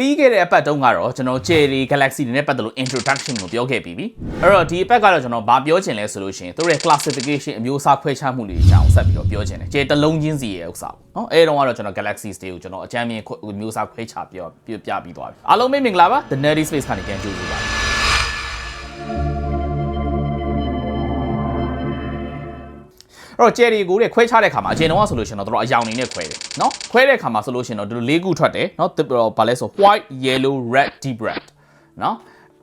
ပြီးခဲ့တဲ့အပတ်တုန်းကတော့ကျွန်တော် Cherry Galaxy တွေနဲ့ပတ်သက်လို့ introduction ကိုပြောခဲ့ပြီးပြီအဲ့တော့ဒီအပတ်ကတော့ကျွန်တော်ဗာပြောချင်လဲဆိုလို့ရှိရင်သူတို့ရဲ့ classification အမျိုးအစားခွဲခြားမှုတွေအကြောင်းဆက်ပြီးတော့ပြောချင်တယ် Cherry တစ်လုံးချင်းစီရဲ့ဥစ္စာပေါ့နော်အဲ့တုန်းကတော့ကျွန်တော် Galaxy တွေကိုကျွန်တော်အကြမ်းမြင်ခွဲမျိုးအစားခွဲခြားပြောပြပြပြီးသွားပြီအားလုံးပဲမင်္ဂလာပါ The Nerdy Space ကနေပြန်ကြိုဆိုပါ အဲ့တော့ cherry ကိုတဲ့ခွဲခြားတဲ့ခါမှာအချိန်တုန်းကဆိုလို့ရှိရင်တော့တို့အယောင်နေနဲ့ခွဲတယ်เนาะခွဲတဲ့ခါမှာဆိုလို့ရှိရင်တော့တို့လေးခုထွက်တယ်เนาะတော့ဗာလဲဆို white yellow red deep red เนาะ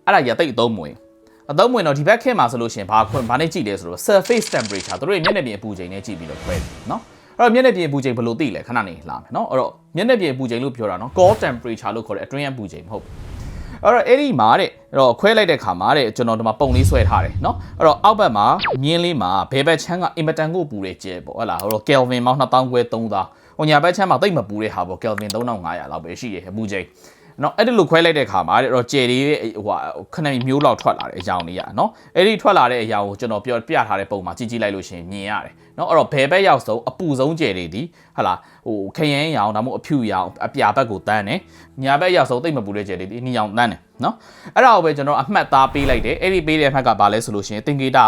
အဲ့ဒါကြီးအသိအသုံးမဝင်အသုံးဝင်တော့ဒီဘက်ခက်မှာဆိုလို့ရှိရင်ဘာခွဘာနဲ့ကြည့်လဲဆိုတော့ surface temperature တို့ရဲ့မျက်နှာပြင်အပူချိန်နဲ့ကြည့်ပြီးတော့ခွဲတယ်เนาะအဲ့တော့မျက်နှာပြင်အပူချိန်ဘယ်လိုသိလဲခဏနေလာမယ်เนาะအဲ့တော့မျက်နှာပြင်အပူချိန်လို့ပြောတာเนาะ core temperature လို့ခေါ်တဲ့အတွင်းအပူချိန်မဟုတ်ဘူး အဲ့တော့အဲ့ဒီမှာတဲ့အဲ့တော့ခွဲလိုက်တဲ့ခါမှာတဲ့ကျွန်တော်ဒီမှာပုံလေးဆွဲထားတယ်เนาะအဲ့တော့အောက်ဘက်မှာမြင်းလေးမှာဘဲဘက်ချမ်းကအင်မတန်ကိုပူတဲ့ကျဲပေါ့ဟုတ်လားဟိုတော့ Kelvin မောင်း2000ခွဲ3000ဟိုညာဘက်ချမ်းမှာတိတ်မပူတဲ့ဟာပေါ့ Kelvin 3500လောက်ပဲရှိတယ်အပူချိန်နော်အဲ့ဒီလိုခွဲလိုက်တဲ့ခါမှာတဲ့တော့ကျယ်လေးရဲ့ဟိုဟာခဏမျိုးလောက်ထွက်လာတဲ့အကြောင်းလေးရနော်အဲ့ဒီထွက်လာတဲ့အရာကိုကျွန်တော်ပြောပြထားတဲ့ပုံမှာကြည့်ကြည့်လိုက်လို့ရှိရင်မြင်ရတယ်နော်အဲ့တော့ဘယ်ဘက်ရောက်ဆုံးအပူဆုံးကျယ်လေးဒီဟာလာဟိုခရမ်းရောင်ဒါမှမဟုတ်အဖြူရောင်အပြာဘက်ကိုတန်းတယ်ညာဘက်ရောက်ဆုံးတိတ်မပူတဲ့ကျယ်လေးဒီနီရောင်တန်းတယ် နော်အဲ့ဒါကိုပဲကျွန်တော်အမှတ်သားပေးလိုက်တယ်အဲ့ဒီပေးတဲ့အမှတ်ကဘာလဲဆိုလို့ရှိရင်သင်္ကေတ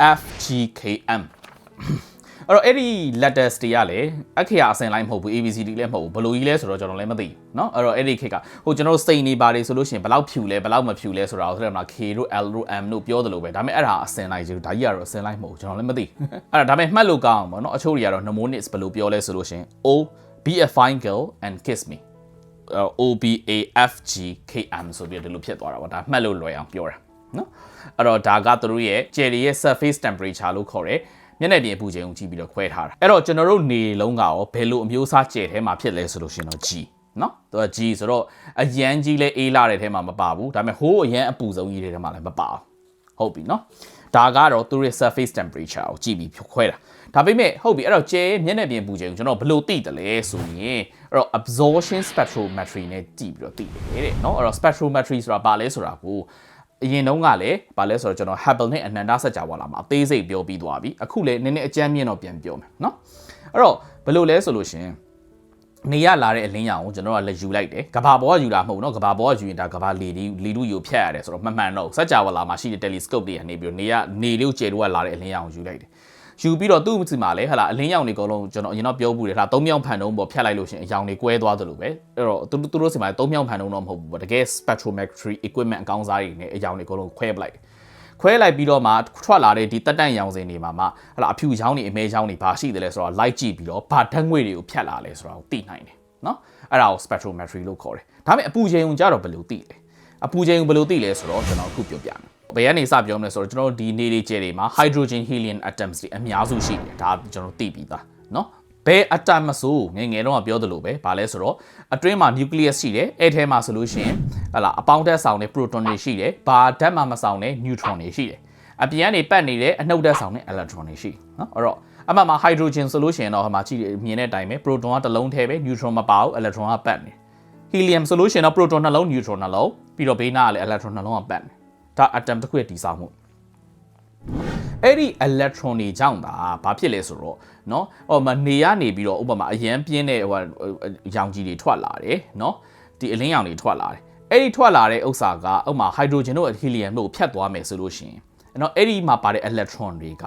OBAFGKM အဲ့တော့အဲ့ဒီ letters တွေကလည်းအခရာအစင်လိုက်မဟုတ်ဘူး ABCD လည်းမဟုတ်ဘူးဘယ်လိုကြီးလဲဆိုတော့ကျွန်တော်လည်းမသိဘူးเนาะအဲ့တော့အဲ့ဒီခေတ်ကဟိုကျွန်တော်တို့စိန်နေပါတယ်ဆိုလို့ရှိရင်ဘယ်လောက်ဖြူလဲဘယ်လောက်မဖြူလဲဆိုတာကိုဆိုတော့ K တို့ L တို့ M တို့ပြောသလိုပဲဒါပေမဲ့အဲ့ဒါအစင်လိုက်ကြီးဒါကြီးကတော့အစင်လိုက်မဟုတ်ဘူးကျွန်တော်လည်းမသိအဲ့ဒါဒါပေမဲ့မှတ်လို့ကောင်းအောင်ပေါ့เนาะအချို့တွေကတော့ mnemonics ဘယ်လိုပြောလဲဆိုလို့ရှိရင် O be a fine girl and kiss me O B A F G K M ဆိုပြီးဒီလိုဖြစ်သွားတာပေါ့ဒါမှတ်လို့လွယ်အောင်ပြောတာနော်အဲ့တော့ဒါကသူတို့ရဲ့ jelly ရဲ့ surface temperature လို့ခေါ်တဲ့မျက်နှာပြင်အပူချိန်ကိုကြည့်ပြီးတော့ခွဲထားတာအဲ့တော့ကျွန်တော်တို့နေလုံးကရောဘယ်လိုအမျိုးအစားကျဲထဲမှာဖြစ်လဲဆိုလို့ရှိရင်တော့ G နော်သူက G ဆိုတော့အရန်ကြီးလဲအေးလာတဲ့ထဲမှာမပါဘူးဒါပေမဲ့ဟိုးအရန်အပူဆုံးကြီးတွေထဲမှာလည်းမပါဘူးဟုတ်ပြီနော်ဒါကတော့သူရဲ့ surface temperature ကိုကြည့်ပြီးခွဲတာ ဒါပေမဲ့ဟုတ်ပြီအဲ့တော့ကျဲမျက်နှာပြင်ပူချိန်ကိုကျွန်တော်ဘယ်လိုသိတယ်လဲဆိုရင်အဲ့တော့ absorption spectrometry နဲ့ကြည့်ပြီးတော့သိတယ်တဲ့နော်အဲ့တော့ spectrometry ဆိုတာဘာလဲဆိုတာကိုအရင်တုန်းကလည်းဗာလဲဆိုတော့ကျွန်တော် Hubble နဲ့အနန္တစัจ java လာမှာအသေးစိတ်ပြောပြီးသွားပြီအခုလည်းနည်းနည်းအကြမ်းမြင့်တော့ပြန်ပြောမယ်เนาะအဲ့တော့ဘယ်လိုလဲဆိုလို့ရှင်နေရလာတဲ့အလင်းရောင်ကိုကျွန်တော်ကလည်းယူလိုက်တယ်ကဘာပေါ်ကယူတာမဟုတ်ဘူးเนาะကဘာပေါ်ကယူရင်ဒါကဘာလေဒီလီလူယူဖြတ်ရတယ်ဆိုတော့မှန်မှန်တော့စัจ java လာမှာရှိတဲ့ telescope တွေကနေပြီးတော့နေရနေလေးကိုကျယ်တော့လာတဲ့အလင်းရောင်ကိုယူလိုက်တယ် ယူပြီးတော့သူ့စီမှာလည်းဟလာအလင်းရောင်တွေအကုန်လုံးကျွန်တော်အရင်တော့ပြောဘူးတယ်ဟလာ၃မြောင်ဖန်တုံးပေါ်ဖြတ်လိုက်လို့ရှင်အရောင်တွေကွဲသွားသလိုပဲအဲ့တော့သူသူတို့စီမှာ၃မြောင်ဖန်တုံးတော့မဟုတ်ဘူးပေါ့တကယ် spectrometry equipment အကောင်းစားတွေနဲ့အရောင်တွေအကုန်လုံးခွဲပလိုက်ခွဲလိုက်ပြီးတော့မှထွက်လာတဲ့ဒီတက်တန့်ရောင်စင်တွေမှာမှဟလာအဖြူရောင်တွေအမဲရောင်တွေဘာရှိတယ်လဲဆိုတော့ light ကြည့်ပြီးတော့ဘာဓာတ်ငွေ့တွေကိုဖြတ်လာလဲဆိုတာကိုသိနိုင်တယ်နော်အဲ့ဒါကို spectrometry လို့ခေါ်တယ်ဒါပေမဲ့အပူချိန်ုံကြတော့ဘယ်လိုသိလဲအပူချိန်ဘယ်လိုသိလဲဆိုတော့ကျွန်တော်အခုပြောပြမယ် ဘယ်ကနေစပြောမလဲဆိုတော့ကျွန်တော်တို့ဒီနေတွေကျဲတွေမှာ hydrogen helium atoms တွေအများစုရှိတယ်ဒါကျွန်တော်သိပြီးသားเนาะဘယ် atom မဆိုငယ်ငယ်တော့ပြောသလိုပဲဗာလဲဆိုတော့အတွင်းမှာ nucleus ရှိတယ်အဲ့ထဲမှာဆိုလို့ရှိရင်ဟလာအပေါင်းဓာတ်ဆောင်တဲ့ proton တွေရှိတယ်ဘာဓာတ်မှမဆောင်တဲ့ neutron တွေရှိတယ်အပြင်ကနေပတ်နေတဲ့အနှုတ်ဓာတ်ဆောင်တဲ့ electron တွေရှိเนาะအဲ့တော့အမှန်မှာ hydrogen ဆိုလို့ရှိရင်တော့ဟိုမှာကြည့်မြင်တဲ့အတိုင်းပဲ proton ကတစ်လုံးထဲပဲ neutron မပါဘူး electron ကပတ်နေ helium ဆိုလို့ရှိရင်တော့ proton နှလုံး neutron နှလုံးပြီးတော့ဘေးနားကလည်း electron နှလုံးကပတ်နေ ဒါ atom တစ်ခုရဲ့တည်ဆောက်မှုအဲ့ဒီ electron တွေကြောင့်ဒါဘာဖြစ်လဲဆိုတော့เนาะဟိုမှာနေရနေပြီးတော့ဥပမာအရန်ပြင်းတဲ့ဟိုရောင်ကြီးတွေထွက်လာတယ်เนาะဒီအလင်းရောင်တွေထွက်လာတယ်အဲ့ဒီထွက်လာတဲ့ဥစ္စာကဥပမာ hydrogen တို့ helium တို့ဖြတ်သွားမယ်ဆိုလို့ရှိရင်เนาะအဲ့ဒီမှာပါတဲ့ electron တွေက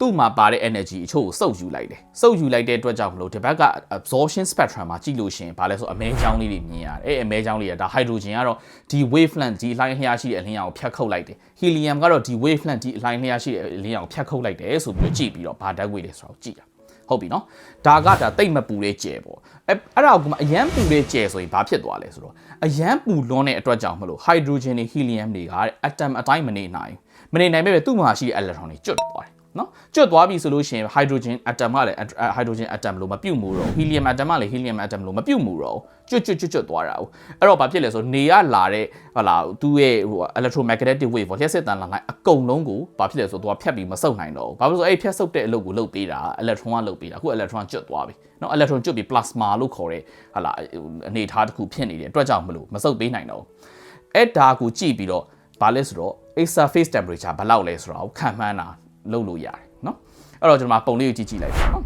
သူ့မှာပါတဲ့ energy အချို့ကိုစုပ်ယူလိုက်တယ်စုပ်ယူလိုက်တဲ့အတွက်ကြောင့်မလို့ဒီဘက်က absorption spectrum မှာကြည့်လို့ရှိရင်ဘာလဲဆိုအမဲချောင်းလေးတွေမြင်ရတယ်အဲ့အမဲချောင်းလေးကဒါ hydrogen ကတော့ဒီ wavelength ဒီ line လျှာရှိတဲ့အလင်းရောင်ကိုဖြတ်ခုတ်လိုက်တယ် helium ကတော့ဒီ wavelength ဒီ line လျှာရှိတဲ့အလင်းရောင်ကိုဖြတ်ခုတ်လိုက်တယ်ဆိုပြီးကြည့်ပြီးတော့ဘာဓာတ်ငွေလဲဆိုတော့ကြည့်တာဟုတ်ပြီနော်ဒါကဒါတိတ်မပူတဲ့ကြဲပေါ့အဲအဲ့ဒါကအရန်ပူတဲ့ကြဲဆိုရင်ဘာဖြစ်သွားလဲဆိုတော့အရန်ပူလွန်းတဲ့အတွက်ကြောင့်မလို့ hydrogen တွေ helium တွေက atom အတိုင်းမနေနိုင်မနေနိုင်ပဲသူ့မှာရှိတဲ့ electron တွေကျွတ်သွားတယ် နော်ကျွတ်သွားပြီဆိုလို့ရှိရင် hydrogen atom ကလည်း hydrogen atom လို့မပြုတ်မှုတော့ helium atom ကလည်း helium atom လို့မပြုတ်မှုတော့ကျွတ်ကျွတ်ကျွတ်ကျွတ်သွားတာ哦အဲ့တော့ဘာဖြစ်လဲဆိုနေရလာတဲ့ဟလာသူ့ရဲ့ဟို electromagnetic wave ပေါ့လျှက်စစ်တန်လာလိုက်အကုန်လုံးကိုဘာဖြစ်လဲဆိုတော့သူကဖြတ်ပြီးမဆုပ်နိုင်တော့ဘူးဘာဖြစ်လို့ဆိုအဲ့ဖြတ်ဆုပ်တဲ့အလုပ်ကိုလုပ်ပေးတာ electron ကလုပ်ပေးတာအခု electron ကျွတ်သွားပြီနော် electron ကျွတ်ပြီး plasma လို့ခေါ်တဲ့ဟလာအနေထားတစ်ခုဖြစ်နေတဲ့အတွက်ကြောင့်မလို့မဆုပ်ပေးနိုင်တော့အဲ့ဒါကိုကြည့်ပြီးတော့ဘာလဲဆိုတော့ a surface temperature ဘယ်လောက်လဲဆိုတော့ခံမှန်းတာ လုပ်လို့ရတယ်နော်အဲ့တော့ကျွန်တော်ပုံလေးကိုကြည့်ကြည့်လိုက်ပါနော်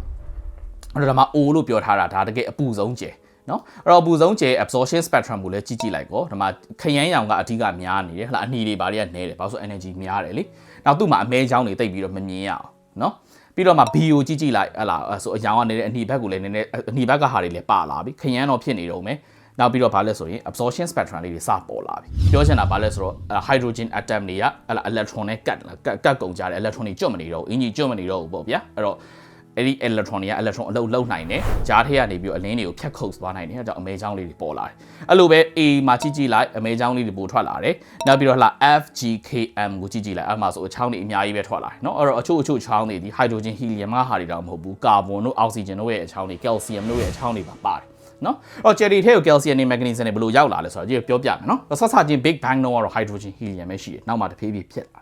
အဲ့တော့ဒါမှ O လို့ပြောထားတာဒါတကယ်အပူဆုံးကျယ်နော်အဲ့တော့အပူဆုံးကျဲ absorption spectrum ကိုလည်းကြည့်ကြည့်လိုက်ကောဒီမှာခရမ်းရောင်ကအဓိကများနေတယ်ဟလာအနီတွေဘာတွေကနဲတယ်ဘာလို့ဆို energy များတယ်လေနောက်သူ့မှာအမဲချောင်းတွေတိတ်ပြီးတော့မမြင်ရအောင်နော်ပြီးတော့မှ B ကိုကြည့်ကြည့်လိုက်ဟလာဆိုအရောင်ကနေတဲ့အနီဘက်ကိုလည်းနည်းနည်းအနီဘက်ကဟာတွေလည်းပါလာပြီခရမ်းတော့ဖြစ်နေတော့မယ် နောက်ပြီးတော့ဗာလဲဆိုရင် absorption spectrum လေးတွေစပေါ်လာပြီပြောချင်တာဗာလဲဆိုတော့ hydrogen atom တွေကဟလာ electron နဲ့ကတ်ကတ်ကတ်ကုန်ကြတယ် electron တွေကျွတ်မနေတော့ဘူးအင်ကြီးကျွတ်မနေတော့ဘူးပေါ့ဗျာအဲ့တော့အဲ့ဒီ electron တွေက electron အလုံးလုံးနိုင်တယ်ကြားထဲကနေပြီးတော့အလင်းတွေကိုဖြတ်ခုတ်သွားနိုင်တယ်အဲကြောင့်အမဲချောင်းလေးတွေပေါ်လာတယ်အဲ့လိုပဲ A မှာကြည့်ကြည့်လိုက်အမဲချောင်းလေးတွေပိုထွက်လာတယ်နောက်ပြီးတော့ဟလာ FGKM ကိုကြည့်ကြည့်လိုက်အဲ့မှာဆိုအချောင်းတွေအများကြီးပဲထွက်လာတယ်เนาะအဲ့တော့အချို့အချို့ချောင်းတွေဒီ hydrogen helium ကဟာတွေတော့မဟုတ်ဘူးကာဗွန်တို့အောက်ဆီဂျင်တို့ရဲ့အချောင်းတွေ calcium တို့ရဲ့အချောင်းတွေပါပါတယ် နော်အော် cherry ထဲကို calcium နဲ့ magnesium နဲ့ဘယ်လိုရောက်လာလဲဆိုတော့ကြည့်ပြောပြမယ်နော်ဆက်စချင်း big bang တော့ကတော့ hydrogen helium ပဲရှိတယ်နောက်မှတဖြည်းဖြည်းဖြစ်လာ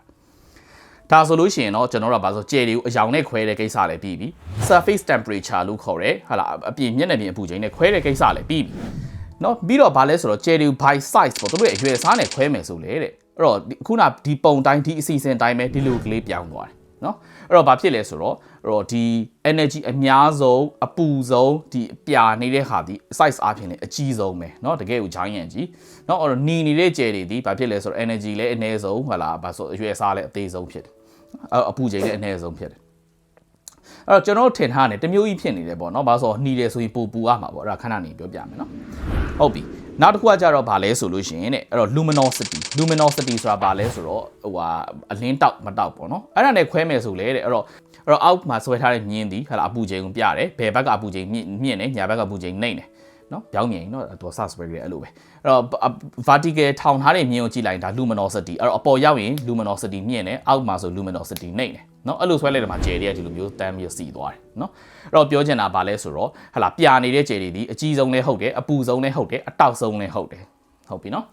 ဒါဆိုလို့ရှိရင်တော့ကျွန်တော်တို့ကဘာဆို cherry ကိုအယောင်နဲ့ခွဲတဲ့ကိစ္စလည်းပြီးပြီ surface temperature လို့ခေါ်တယ်ဟာလာအပြင်မျက်နှာပြင်အပူချိန်နဲ့ခွဲတဲ့ကိစ္စလည်းပြီးပြီနော်ပြီးတော့ဘာလဲဆိုတော့ cherry by size ပေါ့တို့ရဲ့အရွယ်အစားနဲ့ခွဲမယ်ဆိုလေတဲ့အဲ့တော့ခုနဒီပုံတိုင်းဒီအစီအစဉ်တိုင်းပဲဒီလိုကလေးပြောင်းသွားတယ်နော် အဲ့တော့ဘာဖြစ်လဲဆိုတော့အဲ့တော့ဒီ energy အများဆုံးအပူဆုံးဒီပြာနေတဲ့ဟာဒီ size အပြင်လည်းအကြီးဆုံးပဲเนาะတကယ်ကို giant ကြီးเนาะအဲ့တော့နီနေတဲ့ကျယ်တွေဒီဘာဖြစ်လဲဆိုတော့ energy လည်းအနည်းဆုံးဟုတ်လားဘာဆိုအရွယ်စားလည်းအသေးဆုံးဖြစ်တယ်အပူချိန်လည်းအနည်းဆုံးဖြစ်တယ်အဲ့တော့ကျွန်တော်ထင်ထားတယ်တမျိုးကြီးဖြစ်နေတယ်ပေါ့เนาะဘာလို့ဆိုနှီးတယ်ဆိုရင်ပူပူရမှာပေါ့အဲ့ဒါခဏနေပြောပြမယ်เนาะဟုတ်ပြီ နောက်တစ်ခုကကြတော့ဗာလဲဆိုလို့ရှိရင်တဲ့အဲ့တော့ luminosity luminosity ဆိုတာဗာလဲဆိုတော့ဟိုဟာအလင်းတောက်မတောက်ပေါ့နော်အဲ့ဒါနဲ့ခွဲမယ်ဆိုလေတဲ့အဲ့တော့အဲ့တော့အောက်မှာဆွဲထားတဲ့မြင်းသည်ဟလာအပူချိန်ကိုပြတယ်ဘယ်ဘက်ကအပူချိန်မြင့်မြင့်နေညာဘက်ကအပူချိန်နှိမ့်နေ နော်ပြောင်းမြင်နော်သူ sub spread ရဲ့အဲ့လိုပဲအဲ့တော့ vertical ထောင်ထားတဲ့မြင်းကိုကြည့်လိုက်ဒါ luminosity အဲ့တော့အပေါ်ရောက်ရင် luminosity မြင့်နေအောက်မှာဆို luminosity နှိမ့်နေနော်အဲ့လိုဆွဲလိုက်တယ်မှာကျယ်တွေကဒီလိုမျိုးတန်းပြီးစီသွားတယ်နော်အဲ့တော့ပြောချင်တာဗာလဲဆိုတော့ဟလာပြာနေတဲ့ကျယ်တွေဒီအကြီးဆုံးလည်းဟုတ်တယ်အပူဆုံးလည်းဟုတ်တယ်အတောက်ဆုံးလည်းဟုတ်တယ်ဟုတ်ပြီနော်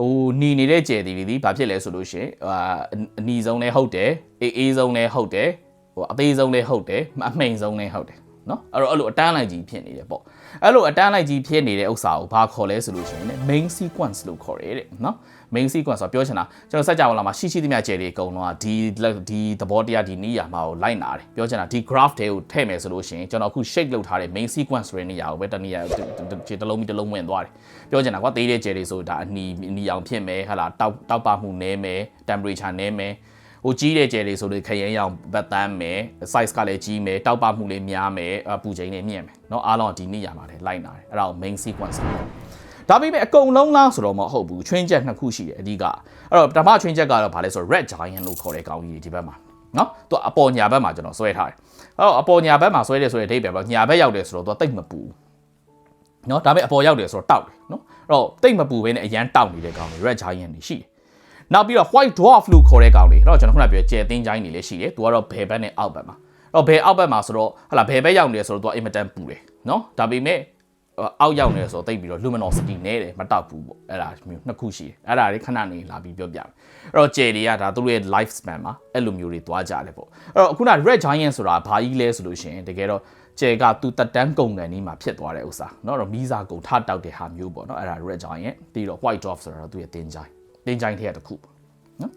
ဟိုหนีနေတဲ့ကျယ်တွေဒီဘာဖြစ်လဲဆိုလို့ရှိရင်အာအနီဆုံးလည်းဟုတ်တယ်အေးအေးဆုံးလည်းဟုတ်တယ်ဟိုအသေးဆုံးလည်းဟုတ်တယ်အမှိန်ဆုံးလည်းဟုတ်တယ်နော်အဲ့တော့အဲ့လိုအတန်းလိုက်ကြီးဖြစ်နေတယ်ပေါ့ အဲ့လိုအတန်းလိုက်ကြီးဖြစ်နေတဲ့ဥစ္စာကိုဘာခေါ်လဲဆိုလို့ရှိရင် main sequence လို့ခေါ်တယ်တဲ့နော် main sequence ဆိုပြောချင်တာကျွန်တော်စက်ကြဝဠာမှာရှိရှိသမျှကျယ်တွေအကုန်လုံးကဒီဒီသဘောတရားဒီနေရာမှာကိုလိုက်နာတယ်ပြောချင်တာဒီ graph တွေကိုထည့်မယ်ဆိုလို့ရှိရင်ကျွန်တော်အခု shape လုပ်ထားတဲ့ main sequence ဆိုတဲ့နေရာကိုပဲတနေရာခြေတစ်လုံးပြီးတစ်လုံးဝင်သွားတယ်ပြောချင်တာကွာသေးတဲ့ကျယ်တွေဆိုဒါအနီအနီအောင်ဖြစ်မယ်ဟာလာတောက်တောက်ပါမှုနည်းမယ် temperature နည်းမယ်ဟိုကြီးတဲ့ကျယ်တွေဆိုလို့ခရင်ရောင်ဘတ်တန်းမယ် size ကလည်းကြီးမယ်တောက်ပမှုလေးများမယ်အပူချိန်လေးမြင့်မယ်เนาะအားလုံးဒီနေရာမှာလည်းလိုက်နာတယ်အဲ့ဒါကို main sequence ဒါပေမဲ့အကုန်လုံးလားဆိုတော့မဟုတ်ဘူးချွင်းချက်နှစ်ခုရှိတယ်အဓိကအဲ့တော့ပထမချွင်းချက်ကတော့ဗာလဲဆိုတော့ red giant လို့ခေါ်တဲ့ကောင်ကြီးဒီဘက်မှာเนาะသူအပေါ်ညာဘက်မှာကျွန်တော်ဆွဲထားတယ်အဲ့တော့အပေါ်ညာဘက်မှာဆွဲတယ်ဆိုတဲ့အဓိပ္ပာယ်ပေါ့ညာဘက်ရောက်တယ်ဆိုတော့သူကတိတ်မပူเนาะဒါပေမဲ့အပေါ်ရောက်တယ်ဆိုတော့တောက်တယ်เนาะအဲ့တော့တိတ်မပူဘဲနဲ့အရန်တောက်နေတဲ့ကောင်တွေ red giant တွေရှိတယ် နောက်ပြီးတော့ white dwarf လို့ခေါ်တဲ့ကောင်တွေအဲ့တော့ကျွန်တော်ခုနပြောကျဲသင်းချိုင်းတွေလည်းရှိတယ်သူကတော့ဘယ်ဘက်နဲ့အောက်ဘက်မှာအဲ့တော့ဘယ်အောက်ဘက်မှာဆိုတော့ဟလာဘယ်ဘက်ရောက်နေလဲဆိုတော့သူကအင်မတန်ပူတယ်เนาะဒါပေမဲ့အောက်ရောက်နေဆိုတော့တိတ်ပြီးတော့ luminosity နဲတယ်မတောက်ဘူးပေါ့အဲ့ဒါမျိုးနှစ်ခုရှိတယ်အဲ့ဒါတွေခဏနေလာပြီးပြောပြမယ်အဲ့တော့ကျယ်တွေကဒါသူတို့ရဲ့ life span မှာအဲ့လိုမျိုးတွေသွားကြတယ်ပေါ့အဲ့တော့အခုန red giant ဆိုတာဘာကြီးလဲဆိုလို့ရှိရင်တကယ်တော့ကျယ်ကသူတက်တန်းကုန်ကန်นี้မှာဖြစ်သွားတဲ့ဥစ္စာเนาะတော့မီးစာကုန်ထတောက်တဲ့ဟာမျိုးပေါ့เนาะအဲ့ဒါ red giant ပြီးတော့ white dwarf ဆိုတာတော့သူရဲ့တင်း ချိုင်းတင်းချိုင်းထဲကတစ်ခုပေါ့နော်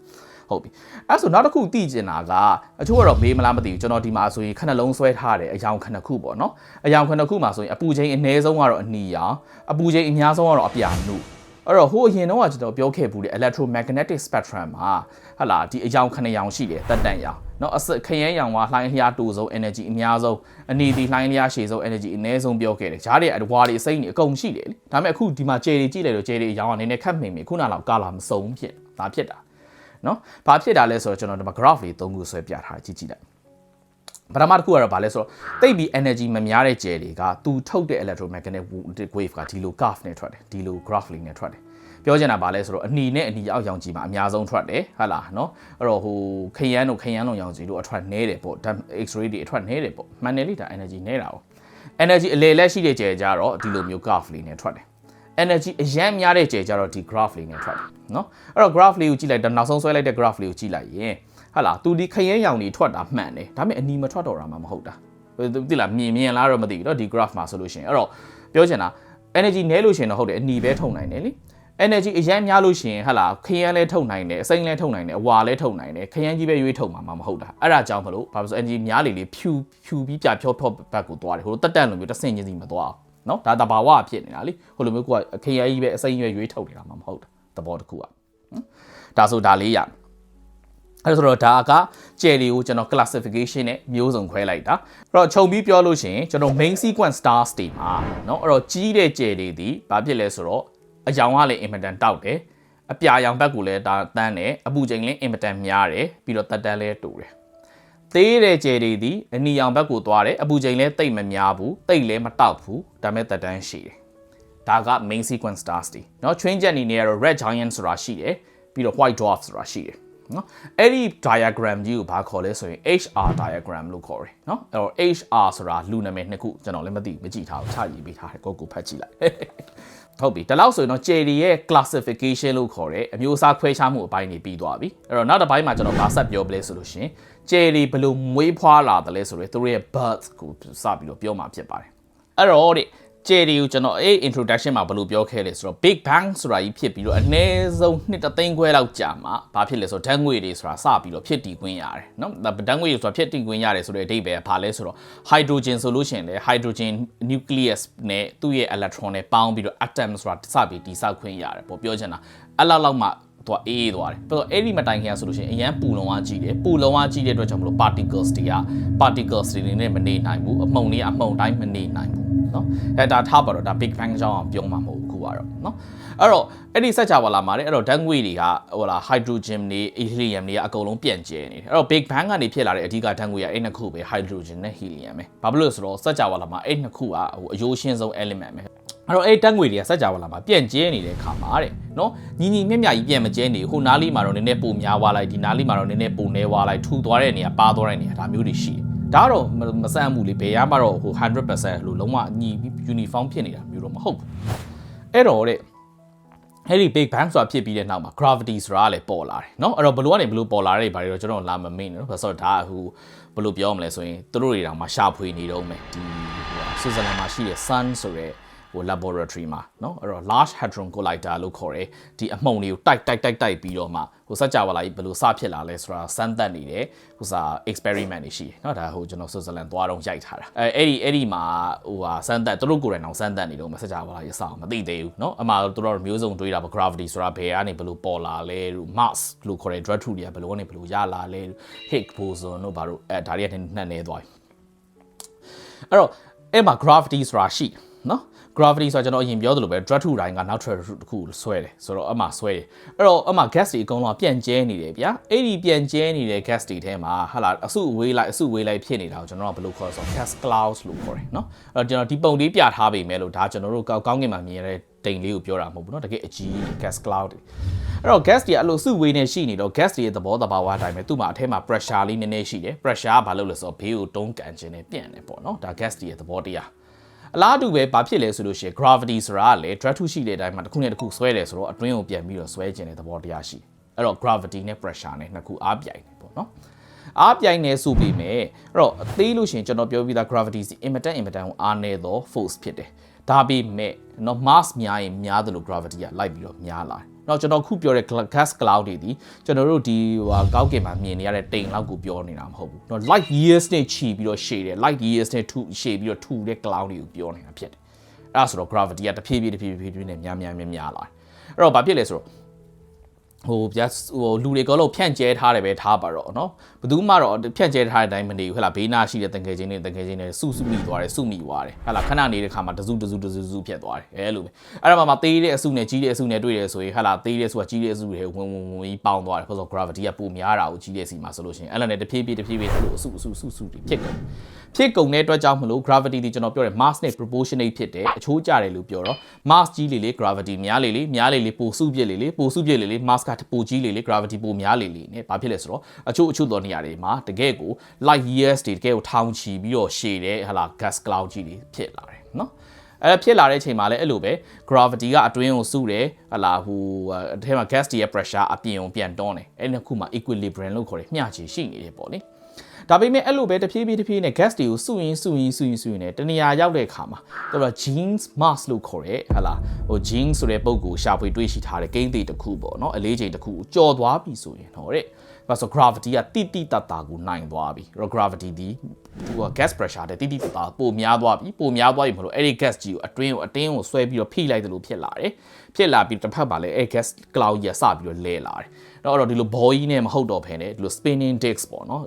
ဟုတ်ပြီအဲ့ဆိုနောက်တစ်ခုသိကျင်တာကအချို့ကတော့မေးမလားမသိဘူးကျွန်တော်ဒီမှာဆိုရင်ခဏလုံးဆွဲထားတယ်အယောင်ခဏခုပေါ့နော်အယောင်ခဏခုမှာဆိုရင်အပူချိန်အနည်းဆုံးကတော့အနီရောင်အပူချိန်အများဆုံးကတော့အပြာနု အဲ့တော့ဟိုအရင်တော့ကျွန်တော်ပြောခဲ့ဘူးလေ electromagnetic spectrum မှာဟလာဒီအယောင်ခဏရောင်ရှိတယ်တက်တန့်ရောင်เนาะအစခရမ်းရောင်ကလှိုင်းလျားတူဆုံး energy အများဆုံးအနီဒီလှိုင်းလျားရှည်ဆုံး energy အနည်းဆုံးပြောခဲ့တယ်ဂျားတွေအဝါတွေအစိမ့်တွေအကုန်ရှိတယ်လေဒါပေမဲ့အခုဒီမှာကျယ်တွေကြည့်လိုက်တော့ကျယ်တွေအယောင်ကနေနဲ့ခတ်မိန်မိခုနလောက်ကာလာမစုံဖြစ်ဒါဖြစ်တာနော်ဘာဖြစ်တာလဲဆိုတော့ကျွန်တော်ဒီမှာ graph လေး၃ခုဆွဲပြထားကြည့်ကြည့်လိုက် ပထမတစ်ခုကတော့ဗာလဲဆိုတော့တိတ်ပြီး energy မများတဲ့ကျယ်တွေကသူထုတ်တဲ့ electromagnetic wave ကဒီလို curve နဲ့ထွက်တယ်ဒီလို graph လေးနဲ့ထွက်တယ်ပြောချင်တာဗာလဲဆိုတော့အနီနဲ့အနီအောက်ရောင်ကြီးမှာအများဆုံးထွက်တယ်ဟုတ်လားနော်အဲ့တော့ဟိုခရမ်းတို့ခရမ်းလုံးရောင်ကြီးတို့အထွက်နဲတယ်ပေါ့ x-ray တွေအထွက်နဲတယ်ပေါ့မှန်တယ်လေဒါ energy နဲတာ哦 energy အလေလက်ရှိတဲ့ကျယ်ကြတော့ဒီလိုမျိုး curve လေးနဲ့ထွက်တယ် energy အရန်များတဲ့ကျယ်ကြတော့ဒီ graph လေးနဲ့ထွက်တယ်နော်အဲ့တော့ graph လေးကိုကြည့်လိုက်တော့နောက်ဆုံးဆွဲလိုက်တဲ့ graph လေးကိုကြည့်လိုက်ရင် ဟာလာသူဒီခရဲရောင်တွေထွက်တာမှန်တယ်ဒါပေမဲ့အနီမထွက်တော့တာမှမဟုတ်တာတိလားမြင်မြင်လားတော့မသိဘူးเนาะဒီ graph မှာဆိုလို့ရှိရင်အဲ့တော့ပြောချင်တာ energy နည်းလို့ရှိရင်တော့ဟုတ်တယ်အနီပဲထုတ်နိုင်တယ်လေ energy အရန်များလို့ရှိရင်ဟာလာခရမ်းလဲထုတ်နိုင်တယ်အစိမ်းလဲထုတ်နိုင်တယ်အဝါလဲထုတ်နိုင်တယ်ခရမ်းကြီးပဲရွေးထုတ်မှာမဟုတ်တာအဲ့ဒါကြောင့်မလို့ဘာလို့ဆို energy များလေလေဖြူဖြူပြီးပြဖြောဖြောဘက်ကိုသွားတယ်ဟိုတက်တက်လိုမျိုးတစ်ဆင့်ချင်းစီမသွားအောင် နော်ဒါတဘာဝဖြစ်နေတာလေဟိုလိုမျိုးကိုကအခင်းရကြီးပဲအစိမ်းရွယ်ရွေးထုတ်နေတာမှမဟုတ်တာသဘောတစ်ခုอ่ะဒါဆိုဒါလေးရ အဲ့ဆိုတော့ဒါကကျယ်တွေကိုကျွန်တော် classification နဲ့မျိုးစုံခွဲလိုက်တာအဲ့တော့ခြုံပြီးပြောလို့ရှိရင်ကျွန်တော် main sequence stars တွေမှာเนาะအဲ့တော့ကြီးတဲ့ကျယ်တွေဒီဘာဖြစ်လဲဆိုတော့အယောင်ကလည်း infinite တောက်တယ်အပြာရောင်ဘက်ကလည်းဒါတန်းတယ်အပူချိန်လည်း infinite များတယ်ပြီးတော့တက်တန်းလည်းတူတယ်သေးတဲ့ကျယ်တွေဒီအနီရောင်ဘက်ကိုသွားတယ်အပူချိန်လည်းတိတ်မများဘူးတိတ်လည်းမတောက်ဘူးဒါပေမဲ့တက်တန်းရှိတယ်ဒါက main sequence stars တွေเนาะ train jet အနေနဲ့ကတော့ red giant ဆိုတာရှိတယ်ပြီးတော့ white dwarf ဆိုတာရှိတယ် နော်အဲ့ဒီ diagram ကြီးကိုဘာခေါ်လဲဆိုရင် HR diagram လို့ခေါ်တယ်နော်အဲ့တော့ HR ဆိုတာလူနာမည်နှစ်ခုကျွန်တော်လည်းမသိဘူးမကြည့်ထားဘူးချရေးပေးထားတယ်ကိုကိုဖတ်ကြည့်လိုက်ဟုတ်ပြီဒါလောက်ဆိုရင်တော့ Cherry ရဲ့ classification လို့ခေါ်တယ်အမျိုးအစားခွဲခြားမှုအပိုင်းတွေပြီးသွားပြီအဲ့တော့နောက်တစ်ပိုင်းမှာကျွန်တော်ဗာဆက်ပြောပလဲဆိုလို့ရှင် Cherry ဘယ်လိုမွေးဖွားလာတယ်လဲဆိုတော့သူတို့ရဲ့ birth ကိုစပြီးတော့ပြောမှာဖြစ်ပါတယ်အဲ့တော့တဲ့ Cherry ကိုကျွန်တော်အဲ့ introduction မှာဘယ်လိုပြောခဲ့လဲဆိုတော့ Big Bang ဆိုတာကြီးဖြစ်ပြီးတော့အနည်းဆုံးနှစ်တသိန်းခွဲလောက်ကြာမှဘာဖြစ်လဲဆိုတော့ဓာတ်ငွေတွေဆိုတာစပြီးတော့ဖြစ်တည်ခွင့်ရတယ်နော်ဓာတ်ငွေတွေဆိုတာဖြစ်တည်ခွင့်ရတယ်ဆိုတဲ့အဓိပ္ပာယ်ဘာလဲဆိုတော့ hydrogen ဆိုလို့ရှိရင်လေ hydrogen nucleus နဲ့သူ့ရဲ့ electron နဲ့ပေါင်းပြီးတော့ atom ဆိုတာစပြီးတည်ဆောက်ခွင့်ရတယ်ပေါ့ပြောချင်တာအဲ့လောက်လောက်မှသူကအေးအေးသွားတယ်ပြီးတော့အဲ့ဒီမတိုင်ခင်ကဆိုလို့ရှိရင်အရန်ပူလုံးဝကြီးတယ်ပူလုံးဝကြီးတဲ့အတွက်ကြောင့်မလို့ particles တွေက particles တွေနဲ့မနေနိုင်ဘူးအမှုန်တွေကအမှုန်တိုင်းမနေနိုင်ဘူး เนาะအဲဒါထားပါတော့ဒါ big bang ကြောင်းအောင်ပြောမှာမဟုတ်ဘူးခုကတော့เนาะအဲ့တော့အဲ့ဒီစัจ java လာမှာလေအဲ့တော့ဓာတ်ငွေတွေကဟိုလာ hydrogen တွေ helium တွေကအကုန်လုံးပြန့်ကျဲနေတယ်အဲ့တော့ big bang ကနေဖြစ်လာတဲ့အဓိကဓာတ်ငွေကအဲ့နှစ်ခုပဲ hydrogen နဲ့ helium ပဲဘာဖြစ်လို့လဲဆိုတော့စัจ java လာမှာအဲ့နှစ်ခုကဟိုအယိုးရှင်းဆုံး element ပဲအဲ့တော့အဲ့တက်ငွေတွေကစัจ java လာမှာပြန့်ကျဲနေတဲ့ခါမှာတဲ့နော်ညီညီမျက်မျက်ကြီးပြန့်မကျဲနေဟိုနားလေးမှာတော့နည်းနည်းပိုများသွားလိုက်ဒီနားလေးမှာတော့နည်းနည်းပိုနေသွားလိုက်ထူသွားတဲ့နေရာပါသွားတဲ့နေရာဒါမျိုးတွေရှိတယ် ဒါတော့မဆန့်ဘူးလေဘယ်ရမှတော့ဟို100%လို့လုံးဝညီပြီး uniform ဖြစ်နေတာမျိုးတော့မဟုတ်ဘူးအဲ့တော့တဲ့အဲ့ဒီ big bang ဆိုတာဖြစ်ပြီးတဲ့နောက်မှာ gravity ဆိုတာလည်းပေါ်လာတယ်เนาะအဲ့တော့ဘလို့ကနေဘလို့ပေါ်လာတဲ့ဘာတွေတော့ကျွန်တော်လာမမေ့နေတော့ဆိုတော့ဒါဟိုဘလို့ပြောမလဲဆိုရင်သူတို့တွေတောင်မှရှာဖွေနေတော့မယ်ဒီဟိုဆွစ်ဇာလန်မှာရှိတဲ့ sun ဆိုတဲ့ဟို laboratory မှာเนาะအဲ့တော့ large hadron collider လို့ခေါ်တယ်ဒီအမှုန်တွေကိုတိုက်တိုက်တိုက်တိုက်ပြီးတော့မှ ဟိုစัจ java လာကြီးဘယ်လိုစဖြစ်လာလဲဆိုတာစမ်းသပ်နေတယ်ဟိုစာ experiment တွေရှိတယ်เนาะဒါဟိုကျွန်တော် Switzerland သွားတော့ရိုက်ထားတာအဲအဲ့ဒီအဲ့ဒီမှာဟိုဟာစမ်းသပ်သူတို့ကိုယ်တိုင်အောင်စမ်းသပ်နေတော့မစัจ java လာကြီးစအောင်မသိသေးဘူးเนาะအမှတို့တော့မျိုးစုံတွေးတာပေါ့ gravity ဆိုတာဘယ်ကနေဘယ်လိုပေါ်လာလဲလို့ mass လို့ခေါ်တဲ့ drug တွေကဘယ်လိုကနေဘယ်လိုရလာလဲ Higgs boson တို့ဘာလို့အဲဒါတွေကနှက်နေသွားပြီအဲ့တော့အဲ့မှာ gravity ဆိုတာရှိเนาะ gravity ဆိုတော့ကျွန်တော်အရင်ပြောသလိုပဲ drug 2တိုင်းကနောက် drug တစ်ခုဆွဲတယ်ဆိုတော့အမှဆွဲတယ်အဲ့တော့အမှ gas တွေအကုန်လုံးပြန့်ကျဲနေတယ်ဗျာအဲ့ဒီပြန့်ကျဲနေတဲ့ gas တွေထဲမှာဟာလာအစုဝေးလိုက်အစုဝေးလိုက်ဖြစ်နေတာကိုကျွန်တော်ကဘယ်လိုခေါ်လဲဆိုတော့ gas clouds လို့ခေါ်တယ်เนาะအဲ့တော့ကျွန်တော်ဒီပုံလေးပြထားပေမဲ့လို့ဒါကျွန်တော်တို့ကောင်းကင်မှာမြင်ရတဲ့တိမ်လေးကိုပြောတာမဟုတ်ဘူးเนาะတကယ်အကြီး gas cloud တွေအဲ့တော့ gas တွေအဲ့လိုစုဝေးနေရှိနေတော့ gas တွေရဲ့သဘောတဘာဝအတိုင်းပဲသူ့မှာအထက်မှာ pressure လေးနည်းနည်းရှိတယ် pressure ကဘာလို့လဲဆိုတော့ဘေးကိုတုံးကန်ခြင်းနဲ့ပြန့်တယ်ပေါ့เนาะဒါ gas တွေရဲ့သဘောတရား အလားတူပဲဘာဖြစ်လဲဆိုလို့ရှိရင် gravity ဆိုတာကလည်း drag 2ရှိတဲ့အတိုင်းမှာတစ်ခုနဲ့တစ်ခုဆွဲတယ်ဆိုတော့အတွင်းကိုပြန်ပြီးတော့ဆွဲကျင်တဲ့သဘောတရားရှိအဲ့တော့ gravity နဲ့ pressure နဲ့နှစ်ခုအားပြိုင်နေပေါ့နော်အားပြိုင်နေဆိုပြီးမယ်အဲ့တော့အသေးလို့ရှိရင်ကျွန်တော်ပြောပြီးသား gravity စီ immediate immediate ကိုအားနေသော force ဖြစ်တယ်ဒါပေမဲ့နော် mass များရင်များသလို gravity ကလိုက်ပြီးတော့များလာတယ် တော့ကျွန်တော်ခုပြောတဲ့ gas cloud တွေဒီကျွန်တော်တို့ဒီဟိုကောက်ကင်မှာမြင်နေရတဲ့တိမ်လောက်ကိုပြောနေတာမဟုတ်ဘူး။တော့ light years နဲ့ခြီးပြီးတော့ရှည်တယ် light years နဲ့ထူရှည်ပြီးတော့ထူတဲ့ cloud တွေကိုပြောနေတာဖြစ်တယ်။အဲ့ဒါဆိုတော့ gravity ကတဖြည်းဖြည်းတဖြည်းဖြည်းဖြည်းနဲ့များများများများလာတယ်။အဲ့တော့ဘာဖြစ်လဲဆိုတော့ ဟိုဗျာဟိုလူတွေကတော့ဖြန့်ကျဲထားတယ်ပဲထားပါတော့เนาะဘယ်သူမှတော့ဖြန့်ကျဲထားတဲ့အတိုင်းမနေဘူးဟဲ့လားဘေးနာရှိတဲ့တငယ်ချင်းတွေတငယ်ချင်းတွေစုစုမိသွားတယ်စုမိသွားတယ်ဟဲ့လားခဏနေတဲ့ခါမှာတစုတစုတစုစုဖြစ်သွားတယ်အဲလိုပဲအဲ့ဒါမှမှသေးတဲ့အစုနဲ့ကြီးတဲ့အစုနဲ့တွေ့တယ်ဆိုရင်ဟဲ့လားသေးတဲ့အစုကကြီးတဲ့အစုတွေဝင်ဝင်ဝင်ပေါင်းသွားတယ်ဘာလို့ gravity ကပိုများတာကိုကြီးတဲ့စီမှာဆိုလို့ရှိရင်အဲ့လိုနဲ့တဖြည်းဖြည်းတဖြည်းဖြည်းအစုအစုအစုစုတွေဖြစ်ကုန် ဖြစ်ကုန်တဲ့အတွက်ကြောင့်မလို့ gravity ဒီကျွန်တော်ပြောတယ် mass နဲ့ proportionate ဖြစ်တယ်အချိုးကျတယ်လို့ပြောတော့ mass ကြီးလေလေ gravity များလေလေများလေလေပိုစုပြစ်လေလေပိုစုပြစ်လေလေ mass ကပိုကြီးလေလေ gravity ပိုများလေလေနဲ့ဘာဖြစ်လဲဆိုတော့အချို့အချို့သောနေရာတွေမှာတကယ်ကို light years တွေတကယ်ကိုထောင်ချီပြီးတော့ရှည်တဲ့ဟလာ gas cloud ကြီးတွေဖြစ်လာတယ်နော်အဲ့ဖြစ်လာတဲ့အချိန်မှာလည်းအဲ့လိုပဲ gravity ကအတွင်းကိုစုတယ်ဟလာဟိုအထဲမှာ gas တွေရဲ့ pressure အပြင်ကိုပြန်တွန်းတယ်အဲ့ဒီခုမှာ equilibrium လို့ခေါ်တယ်မျှချေရှိနေတယ်ပေါ့လေ ဒါပေမဲ့အဲ့လိုပဲတဖြည်းဖြည်းတဖြည်းနဲ့ gas တွေကိုစုရင်စုရင်စုရင်စုရင်နဲ့တနေရာရောက်တဲ့အခါမှာသူက genes mass လို့ခေါ်တဲ့ဟလာဟို gene ဆိုတဲ့ပုံကိုရှာဖွေတွေ့ရှိထားတဲ့ကိန်းသေးတစ်ခုပေါ့နော်အလေးချိန်တစ်ခုကိုကြော်သွားပြီဆိုရင်တော့တဲ့ဘာဆို gravity ကတိတိတတ်တာကိုနိုင်သွားပြီအဲ့တော့ gravity ဒီသူက gas pressure တဲ့တိတိတတ်တာပိုများသွားပြီပိုများသွားပြီမလို့အဲ့ဒီ gas ကြီးကိုအတွင်းကိုအတင်းကိုဆွဲပြီးတော့ဖိလိုက်တယ်လို့ဖြစ်လာတယ်ဖြစ်လာပြီးတစ်ဖက်ပါလဲအဲ့ gas cloud ကြီးစပြီးတော့လဲလာတယ် တော့အဲ့တော့ဒီလို ball ကြီးနဲ့မဟုတ်တော့ဖ ਨੇ ဒီလို spinning disc ပေါ့နော်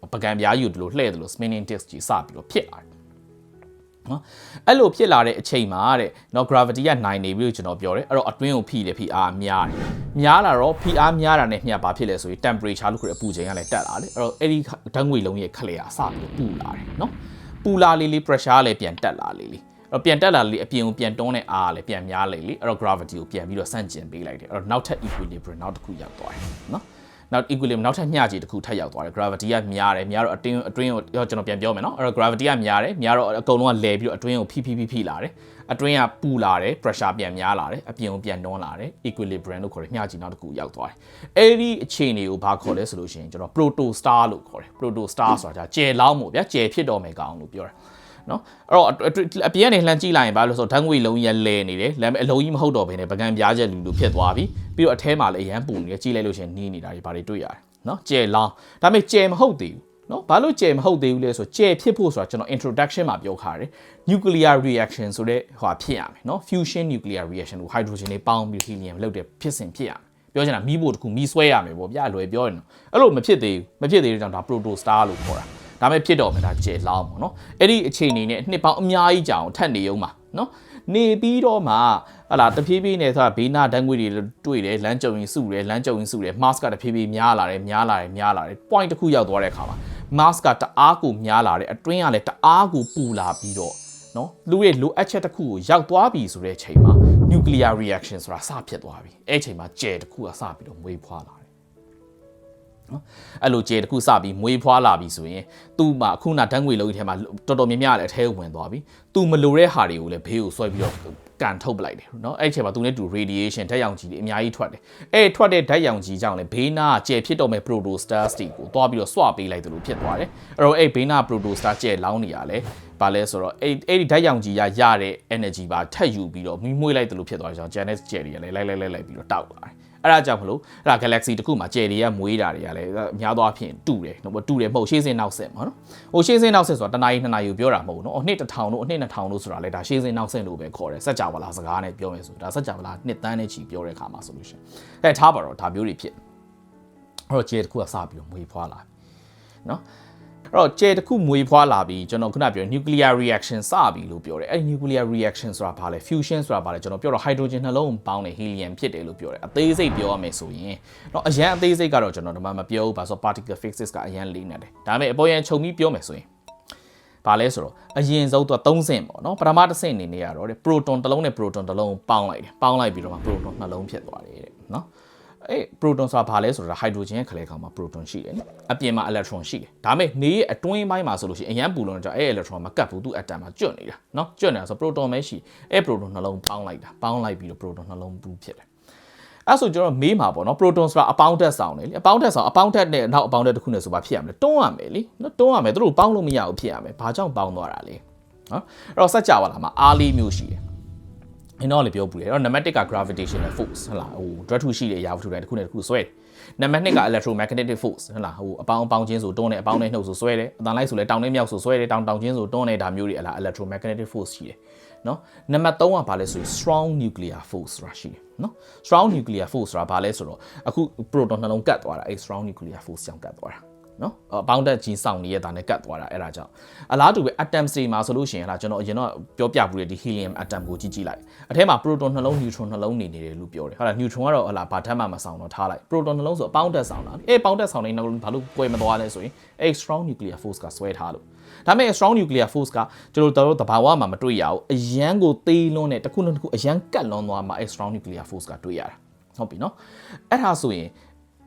ဟိုပကံပြားယူဒီလိုလှည့်တယ်လို့ spinning disc ကြီးစပြီးတော့ဖြစ်လာတယ်နော်အဲ့လိုဖြစ်လာတဲ့အချိန်မှာတဲ့နော် gravity ကနိုင်နေပြီလို့ကျွန်တော်ပြောတယ်အဲ့တော့အတွင်းကိုဖိတယ်ဖိအားများတယ်များလာတော့ဖိအားများတာနဲ့မျှဘာဖြစ်လဲဆိုရင် temperature လို့ခေါ်တဲ့အပူချိန်ကလည်းတက်လာတယ်အဲ့တော့အဲ့ဒီဓာတ်ငွေလုံးရဲ့ခလေအားစပြီးပူလာတယ်နော်ပူလာလေးလေး pressure ကလည်းပြန်တက်လာလေးလေးအဲ့တော့ ပြန်တက်လာလေးအပြင်ကိုပြန်တွန်းတဲ့အားကလည်းပြန်များလေလေအဲ့တော့ gravity ကိုပြန်ပြီးတော့ဆန့်ကျင်ပေးလိုက်တယ်အဲ့တော့နောက်ထပ် equilibrium နောက်တစ်ခုရောက်သွားတယ်နော်နောက် equilibrium နောက်ထပ်မျှခြေတစ်ခုထပ်ရောက်သွားတယ် gravity ကများတယ်များတော့အတွင်းအတွင်းကိုကျွန်တော်ပြန်ပြောမယ်နော်အဲ့တော့ gravity ကများတယ်များတော့အကုန်လုံးကလဲပြီးတော့အတွင်းကိုဖိဖိဖိဖိလာတယ်အတွင်းကပူလာတယ် pressure ပြန်များလာတယ်အပြင်ကိုပြန်တွန်းလာတယ် equilibrium လို့ခေါ်တယ်မျှခြေနောက်တစ်ခုရောက်သွားတယ်အဲ့ဒီအခြေအနေကိုဘာခေါ်လဲဆိုလို့ရှိရင်ကျွန်တော် proto star လို့ခေါ်တယ် proto star ဆိုတာကျယ်လောင်းမို့ဗျာကျယ်ဖြစ်တော်မယ်ကောင်လို့ပြောတာ နော်အဲ့တော့အပြင်ကနေလှမ်းကြည့်လိုက်ရင်ဘာလို့ဆိုတော့ဓာတ်ငွေလုံးကြီးလဲနေတယ်လမ်းအလုံးကြီးမဟုတ်တော့ဘဲနဲ့ပကံပြားချက်လူလူဖြစ်သွားပြီပြီးတော့အထဲမှာလည်းအရန်ပူနေတယ်ကြည့်လိုက်လို့ရှိရင်နီးနေတာတွေဘာတွေတွေ့ရတယ်နော်ကျဲလောင်းဒါပေမဲ့ကျဲမဟုတ်သေးဘူးနော်ဘာလို့ကျဲမဟုတ်သေးဘူးလဲဆိုကျဲဖြစ်ဖို့ဆိုတာကျွန်တော် introduction မှာပြောခါတယ် nuclear reaction ဆိုတဲ့ဟိုဖြစ်ရမယ်နော် fusion nuclear reaction ကို hydrogen တွေပေါင်းပြီး helium လောက်တဲ့ဖြစ်စဉ်ဖြစ်ရမယ်ပြောချင်တာမီးဖို့တခုမီးဆွဲရမယ်ပေါ့ဗျာလွယ်ပြောရင်အဲ့လိုမဖြစ်သေးဘူးမဖြစ်သေးတဲ့ကြောင့်ဒါ proto star လို့ခေါ်တာ ဒါပေမဲ့ဖြစ်တော့မယ်ဒါကျဲလောင်းပေါ့နော်အဲ့ဒီအခြေအနေနဲ့နှစ်ပေါင်းအများကြီးကြာအောင်ထပ်နေအောင်ပါနော်နေပြီးတော့မှဟလာတဖြည်းဖြည်းနဲ့ဆိုတာဘေးနာဓာတ်ငွေတွေတွေ့တယ်လမ်းကြုံရင်စုတယ်လမ်းကြုံရင်စုတယ် mask ကတဖြည်းဖြည်းများလာတယ်များလာတယ်များလာတယ် point တစ်ခုရောက်သွားတဲ့အခါမှာ mask ကတအားကိုများလာတယ်အတွင်းကလည်းတအားကိုပူလာပြီးတော့နော်လူရဲ့လိုအပ်ချက်တစ်ခုကိုရောက်သွားပြီဆိုတဲ့အချိန်မှာ nuclear reaction ဆိုတာစဖြစ်သွားပြီအဲ့အချိန်မှာကြဲတစ်ခုကစပြီးတော့မွေးဖွားလာ နော်အဲ့လိုကျဲတစ်ခုစပြီးမွေးဖွားလာပြီဆိုရင်သူ့မှာအခုနဓာတ်ငွေလုံးကြီးထဲမှာတော်တော်များများလည်းအထဲဝင်သွားပြီသူမလိုတဲ့ဟာတွေကိုလည်းဘေးကိုဆွဲပြီးတော့ကန်ထုတ်ပလိုက်တယ်နော်အဲ့ဒီအချိန်မှာသူနဲ့တူ radiation ဓာတ်ရောင်ခြည်တွေအများကြီးထွက်တယ်အဲ့ထွက်တဲ့ဓာတ်ရောင်ခြည်ကြောင့်လည်းဘေးနာကျဲဖြစ်တော့မဲ့ protostars တွေကိုသွားပြီးတော့ဆွပေးလိုက်တယ်လို့ဖြစ်သွားတယ်အဲ့တော့အဲ့ဘေးနာ protostar ကျဲလောင်းနေရလဲဘာလဲဆိုတော့အဲ့အဲ့ဒီဓာတ်ရောင်ခြည်ရရတဲ့ energy ပါထပ်ယူပြီးတော့မီးမွေးလိုက်တယ်လို့ဖြစ်သွားကြအောင် Janet ကျဲတွေလည်းလိုက်လိုက်လိုက်လိုက်ပြီးတော့တောက်လာတယ် အဲ့ဒါကြောင့်မလို့အဲ့ဒါ galaxy တခုမှာကျယ်တွေကမွေးတာတွေကလည်းအများသောအားဖြင့်တူတယ်နော်တူတယ်မဟုတ်ရှေးစင်းနောက်ဆက်မှာနော်ဟိုရှေးစင်းနောက်ဆက်ဆိုတာတနားရီနှစ်နာရီကိုပြောတာမဟုတ်ဘူးနော်အနှစ်တစ်ထောင်တို့အနှစ်နှစ်ထောင်တို့ဆိုတာလေဒါရှေးစင်းနောက်ဆက်လို့ပဲခေါ်တယ်စัจ java လာစကားနဲ့ပြောမယ်ဆိုဒါစัจ java လာနှစ်တန်းနဲ့ချီပြောတဲ့အခါမှာဆိုလို့ရှိရင်အဲထားပါတော့ဒါမျိုးတွေဖြစ်အဲ့တော့ကျယ်တခုကစပြီးတော့မွေးဖွားလာနော် အဲ့တော့ကျဲတစ်ခုမွေးဖွားလာပြီးကျွန်တော်ခုနပြော nuclear reaction စပြီလို့ပြောတယ်အဲ့ nuclear reaction ဆိုတာဘာလဲ fusion ဆိုတာဘာလဲကျွန်တော်ပြောတော့ hydrogen နှလုံးပေါင်းတဲ့ helium ဖြစ်တယ်လို့ပြောတယ်အသေးစိတ်ပြောရမယ်ဆိုရင်တော့အရန်အသေးစိတ်ကတော့ကျွန်တော်ဒီမှာမပြောဘူးဘာဆို particle physics ကအရန်လေးနေတယ်ဒါပေမဲ့အပေါ်ရန်ခြုံပြီးပြောမယ်ဆိုရင်ဘာလဲဆိုတော့အရင်ဆုံးသူက3ဆင့်ပေါ့နော်ပထမတစ်ဆင့်အနေနဲ့ကတော့ proton တစ်လုံးနဲ့ proton တစ်လုံးပေါင်းလိုက်တယ်ပေါင်းလိုက်ပြီးတော့မှ proton နှလုံးဖြစ်သွားတယ်တဲ့နော် အဲ့ proton ဆိုတာဘာလဲဆိုတော့ hydrogen ရဲ့ခလဲကောင်မှာ proton ရှိတယ်နိအပြင်မှာ electron ရှိတယ်ဒါပေမဲ့နေရဲ့အတွင်းပိုင်းမှာဆိုလို့ရှိရင်အရန်ပူလုံးကြောင့်အဲ့ electron မကတ်ဘူးသူ atom မှာကျွတ်နေတာเนาะကျွတ်နေတာဆို proton ပဲရှိအဲ့ proton နှလုံးပေါင်းလိုက်တာပေါင်းလိုက်ပြီးတော့ proton နှလုံးဘူးဖြစ်တယ်အဲ့ဆိုကျွန်တော်မေးမှာပေါ့နော် proton ဆိုတာအပေါင်းတက်ဆောင်တယ်လေအပေါင်းတက်ဆောင်အပေါင်းတက်နဲ့နောက်အပေါင်းတက်တစ်ခုနဲ့ဆိုပါဖြစ်ရမယ်တွန်းရမယ်လေနော်တွန်းရမယ်သူတို့ပေါင်းလို့မရဘူးဖြစ်ရမယ်ဘာကြောင့်ပေါင်းသွားတာလဲနော်အဲ့တော့စัจ java လာမှာအားလေးမျိုးရှိတယ် အင်းတော့လည်းပြောပူတယ်အဲ့တော့ name 1က gravitational force ဟုတ်လားဟို drug 2ရှိတဲ့အရာဝတ္ထုတိုင်းတစ်ခုနဲ့တစ်ခုဆွဲတယ်နံပါတ်2က electromagnetic force ဟုတ်လားဟိုအပေါင်းအပေါင်းချင်းဆိုတွန်းတယ်အပေါင်းနဲ့နှုတ်ဆိုဆွဲတယ်အတန်လိုက်ဆိုလဲတောင်နဲ့မြောက်ဆိုဆွဲတယ်တောင်တောင်ချင်းဆိုတွန်းတယ်ဒါမျိုးတွေအလား electromagnetic force ရှိတယ်နော်နံပါတ်3ကဘာလဲဆိုရင် strong nuclear force ဆိုတာရှိတယ်နော် strong nuclear force ဆိုတာဘာလဲဆိုတော့အခု proton နှလုံးကတ်သွားတာအဲ strong nuclear force ကြောင့်ကတ်သွားတာ နော်အပေါင်းတက်ကြီးစောင့်နေရတာနဲ့ကတ်သွားတာအဲ့ဒါကြောင့်အလားတူပဲ atom တွေမှာဆိုလို့ရှိရင်ဟာကျွန်တော်အရင်တော့ပြောပြပူတဲ့ဒီ helium atom ကိုကြည့်ကြည့်လိုက်အထဲမှာ proton နှလုံး neutron နှလုံးနေနေတယ်လို့ပြောတယ်ဟုတ်လား neutron ကတော့ဟလာဘာဓာတ်မှမဆောင်တော့ထားလိုက် proton နှလုံးဆိုအပေါင်းတက်ဆောင်တာအေးပေါင်းတက်ဆောင်နေတော့ဘာလို့ကွဲမသွားလဲဆိုရင်အဲ strong nuclear force ကဆွဲထားလို့ဒါပေမဲ့ strong nuclear force ကကျွန်တော်တို့တဘာဝမှာမတွေ့ရဘူးအရန်ကိုသေးလွန်းတဲ့တစ်ခုနဲ့တစ်ခုအရန်ကတ်လွန်သွားမှာအဲ strong nuclear force ကတွေ့ရတာဟုတ်ပြီနော်အဲ့ဒါဆိုရင်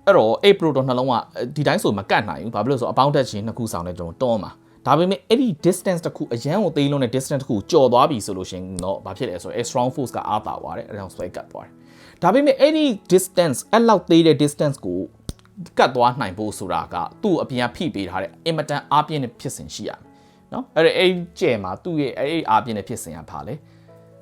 အဲ့တော့အဲ့ proton နှလုံးကဒီတိုင်းဆိုမကတ်နိုင်ဘူးဘာဖြစ်လို့ဆိုအပေါင်းတက်ချင်းနှစ်ခုဆောင်တဲ့ကျွန်တော်တွန်းမှာဒါပေမဲ့အဲ့ဒီ distance တစ်ခုအရန်ကိုသေးလုံးတဲ့ distance တစ်ခုကျော်သွားပြီဆိုလို့ရှင်တော့ဘာဖြစ်လဲဆိုတော့ strong force ကအားတာသွားတယ်အဲ့ဒါကြောင့်ဆွဲကတ်သွားတယ်ဒါပေမဲ့အဲ့ဒီ distance အဲ့လောက်သေးတဲ့ distance ကိုကတ်သွားနိုင်ဖို့ဆိုတာကသူ့အပြင်ကဖိပေးထားတဲ့အင်မတန်အားပြင်းတဲ့ဖြစ်စဉ်ရှိရမယ်နော်အဲ့ဒါအဲ့ကျဲမှာသူ့ရဲ့အဲ့အားပြင်းတဲ့ဖြစ်စဉ်ကဘာလဲ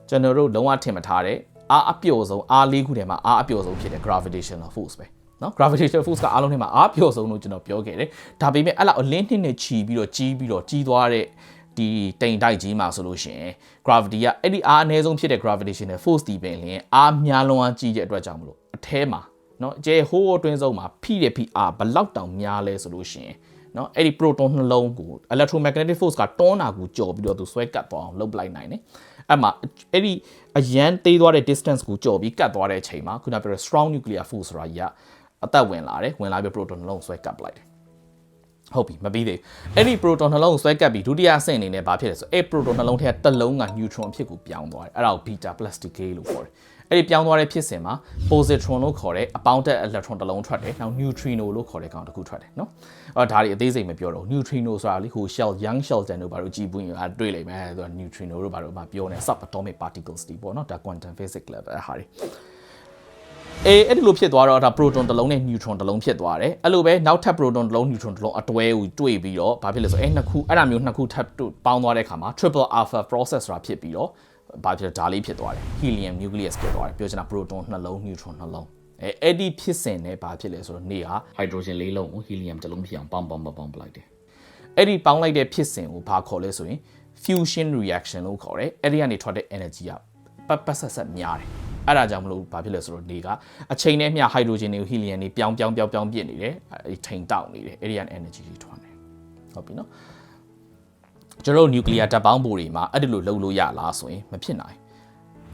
ကျွန်တော်တို့လုံးဝထင်မထားတဲ့အားအပျော်ဆုံးအားလေးခုထဲမှာအားအပျော်ဆုံးဖြစ်တဲ့ gravitational force ပဲ နော် gravitational force ကအားလုံးထဲမှာအားပျော့ဆုံးလို့ကျွန်တော်ပြောခဲ့တယ်ဒါပေမဲ့အဲ့လောက်အလင်းနှစ်နဲ့ချီပြီးတော့ကြီးပြီးတော့ကြီးသွားတဲ့ဒီတိမ်တိုက်ကြီးမှာဆိုလို့ရှိရင် gravity ကအဲ့ဒီအားအနည်းဆုံးဖြစ်တဲ့ gravitational force ဒီပင်လင်းအားများလွန်အားကြီးတဲ့အတွက်ကြောင့်မလို့အထဲမှာနော်အကျဲဟိုးအတွင်းဆုံးမှာဖိတဲ့ဖိအားဘလောက်တောင်များလဲဆိုလို့ရှိရင်နော်အဲ့ဒီ proton နှလုံးကို electromagnetic force ကတွန်းတာကိုကြော်ပြီးတော့သူဆွဲကတ်သွားအောင်လှုပ်ပလိုက်နိုင်တယ်အဲ့မှာအဲ့ဒီအရန်သေးသွားတဲ့ distance ကိုကြော်ပြီးကတ်သွားတဲ့အချိန်မှာခုနပြောတဲ့ strong nuclear force ဆိုတာကြီးက အသက်ဝင်လာတယ်ဝင်လာပြီး proton နှလုံးဆွဲကတ်ပလိုက်တယ်ဟုတ်ပြီမပြီးသေးဘူးအဲ့ဒီ proton နှလုံးကိုဆွဲကပ်ပြီးဒုတိယအဆင့်အနေနဲ့ဘာဖြစ်လဲဆိုအဲ့ proton နှလုံးထဲကတစ်လုံးက neutron ဖြစ်ကိုပြောင်းသွားတယ်အဲ့ဒါကို beta plus decay လို့ခေါ်တယ်အဲ့ဒီပြောင်းသွားတဲ့ဖြစ်စဉ်မှာ positron လို့ခေါ်တဲ့အပေါင်းတက် electron တစ်လုံးထွက်တယ်နောက် neutrino လို့ခေါ်တဲ့ကောင်တစ်ခုထွက်တယ်နော်အဲ့ဒါတွေအသေးစိတ်မပြောတော့ neutrino ဆိုတာလေဟို shell young shell တန်တို့ဘာလို့ကြည်ပွင့်ရတွေ့လိမ့်မယ်ဆိုတော့ neutrino တို့ဘာလို့မှပြောနေ subatomic particles တွေပေါ့နော်ဒါ quantum physics level ဟာတွေ အေးအဲ့ဒီလိုဖြစ်သွားတော့ဒါ proton တစ်လုံးနဲ့ neutron တစ်လုံးဖြစ်သွားတယ်အဲ့လိုပဲနောက်ထပ် proton တစ်လုံး neutron တစ်လုံးအတွဲကိုတွေ့ပြီးတော့ဘာဖြစ်လဲဆိုအဲ့နှစ်ခုအဲ့ဒါမျိုးနှစ်ခုထပ်ပေါင်းသွားတဲ့အခါမှာ triple alpha process ဆိုတာဖြစ်ပြီးတော့ဘာဖြစ်လဲဒါလေးဖြစ်သွားတယ် helium nucleus ဖြစ်သွားတယ်ပြောချင်တာ proton နှလုံး neutron နှလုံးအဲအဲ့ဒီဖြစ်စဉ်နဲ့ဘာဖြစ်လဲဆိုတော့နေဟာ hydrogen လေးလုံးကို helium တစ်လုံးဖြစ်အောင်ပေါင်းပေါင်းပေါင်းပေါင်းပလိုက်တယ်အဲ့ဒီပေါင်းလိုက်တဲ့ဖြစ်စဉ်ကိုဘာခေါ်လဲဆိုရင် fusion reaction လို့ခေါ်တယ်အဲ့ဒီကနေထွက်တဲ့ energy ကပတ်ပတ်ဆက်ဆက်များတယ် အဲ့ဒါကြောင့်မလို့ဘာဖြစ်လဲဆိုတော့နေကအချိန်နဲ့မျှဟိုက်ဒရိုဂျင်တွေကိုဟီလီယမ်တွေပြောင်းပြောင်းပြောင်းပြောင်းပြစ်နေတယ်အဲ့ထိန်တောက်နေတယ်အဲ့ဒီက energy တွေထွက်နေဟုတ်ပြီနော်ကျွန်တော်နျူကလ িয়ার ဓာတ်ပေါင်းပိုတွေမှာအဲ့ဒီလိုလှုပ်လို့ရလားဆိုရင်မဖြစ်နိုင်